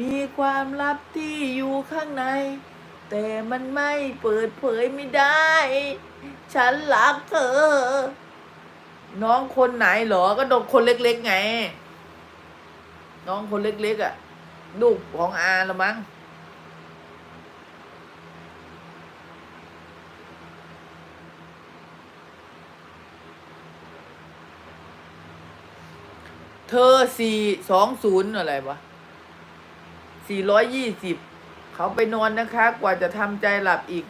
มีความลับที่อยู่ข้างใน แต่มันไม่เปิดเผยไม่ได้ ฉันรักเธอ น้องคนไหนเหรอ ก็ดกคนเล็กๆไง น้องคนเล็กๆอะ ลูกของอาละมั้งเธอสี่สองศูนย์อะไรวะ สี่ร้อยยี่สิบเขาไปนอนนะคะ กว่าจะทำใจหลับอีก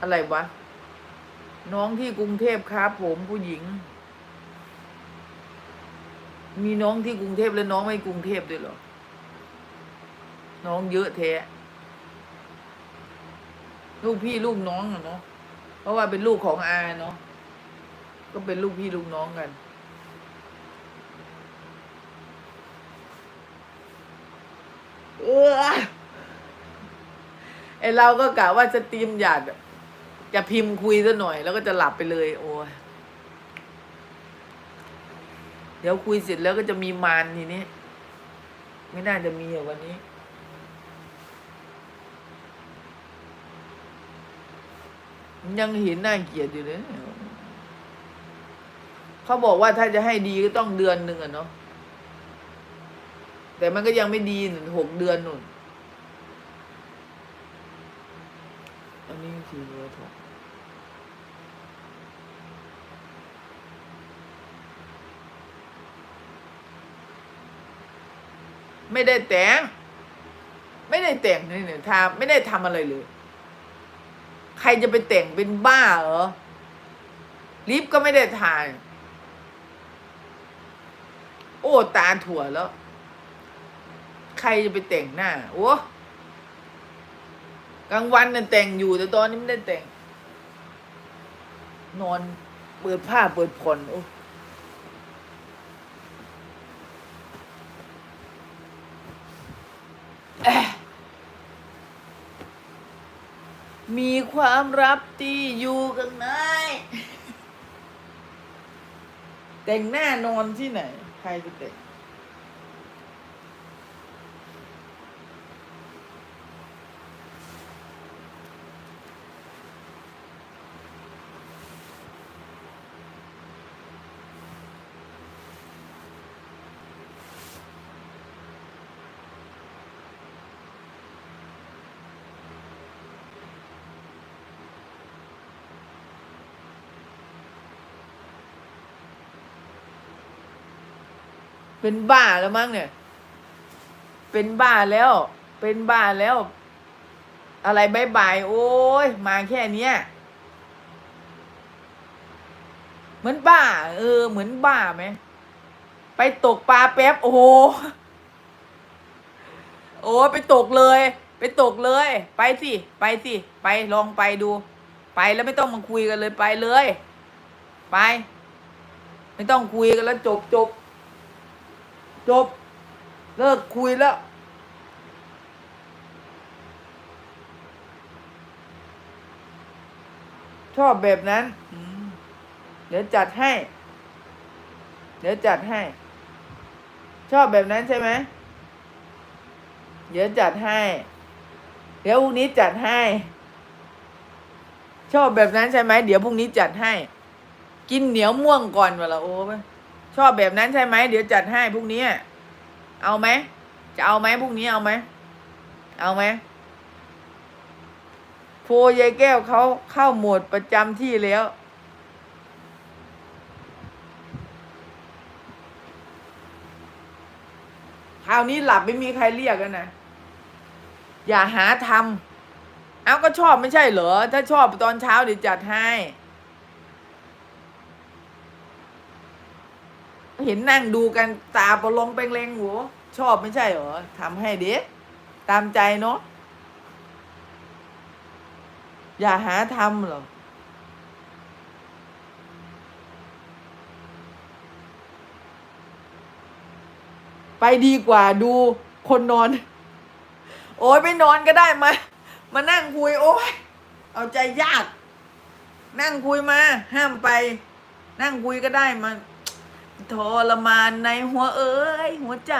อะไรวะ น้องที่กรุงเทพครับผมผู้หญิง มีน้องที่กรุงเทพและน้องไม่กรุงเทพด้วยเหรอ น้องเยอะแท้ลูกพี่ลูกน้องอะเนาะเพราะว่าเป็นลูกของอาเนาะก็เป็นลูกพี่ลูกน้องกัน เออไอเราก็กะว่าจะตีมอยากจะพิมพ์คุยซะหน่อย แล้วก็จะหลับไปเลย โอ้ยเดี๋ยวคุยเสร็จแล้วก็จะมีมารทีนี้ไม่น่าจะมีอะวันนี้ยังเห็นหน่าเกลียดอยู่เลย เขาบอกว่าถ้าจะให้ดีก็ต้องเดือนหนึ่งอะเนาะ แต่มันก็ยังไม่ดีหนึ่งหกเดือนหนู่นอันนี้คือเบอร์โทรไม่ได้แต่ง ไม่ได้แต่งนี่เนี่ยทำไม่ได้ทำอะไรเลย ใครจะไปแต่งเป็นบ้าเหรอลิฟก็ไม่ได้ถ่ายโอ้ตาถั่วแล้ว ใครจะไปแต่งหน้า โอ้กลางวันน่ะแต่งอยู่แต่ตอนนี้ไม่ได้แต่ง นอนเปิดผ้าเปิดผ่อนโอ้มีความลับที่อยู่ข้างในแต่งหน้านอนที่ไหน ใครจะแต่ง เป็นบ้าแล้วมั้งเนี่ย เป็นบ้าแล้ว เป็นบ้าแล้ว อะไรบายบายโอ้ยมาแค่เนี้ยเหมือนบ้า เออ เหมือนบ้าไหมไปตกปลาแป๊บโอ้โหโอ้ไปตกเลย ไปตกเลย ไปสิ ไปสิ ไปลองไปดู ไปแล้วไม่ต้องมาคุยกันเลยไปเลย ไป ไม่ต้องคุยกันแล้วจบจบ จบ เลิกคุยแล้ว ชอบแบบนั้น เดี๋ยวจัดให้ เดี๋ยวจัดให้ ชอบแบบนั้นใช่ไหม เดี๋ยวจัดให้ เดี๋ยวพรุ่งนี้จัดให้ ชอบแบบนั้นใช่ไหม เดี๋ยวพรุ่งนี้จัดให้ กินเหนียวม่วงก่อนเวลาโอ้ไป ชอบแบบนั้นใช่ไหมเดี๋ยวจัดให้พรุ่งนี้เอาไหมจะเอาไหมพรุ่งนี้เอาไหมเอาไหมโฟยายแก้วเขาเข้าโหมดประจำที่แล้ว คราวนี้หลับไม่มีใครเรียกกันนะ อย่าหาทำเอาก็ชอบไม่ใช่เหรอ ถ้าชอบตอนเช้าเดี๋ยวจัดให้ เห็นนั่งดูกันตาประลงเปงเลงหัวชอบไม่ใช่เหรอทำให้เด็กตามใจเนาะอย่าหาทำหรอกไปดีกว่าดูคนนอน โอ้ยไม่นอนก็ได้มา มานั่งคุย โอ้ยเอาใจยาก นั่งคุยมา ห้ามไป นั่งคุยก็ได้มา ทรมานในหัวเอ้ยหัวใจ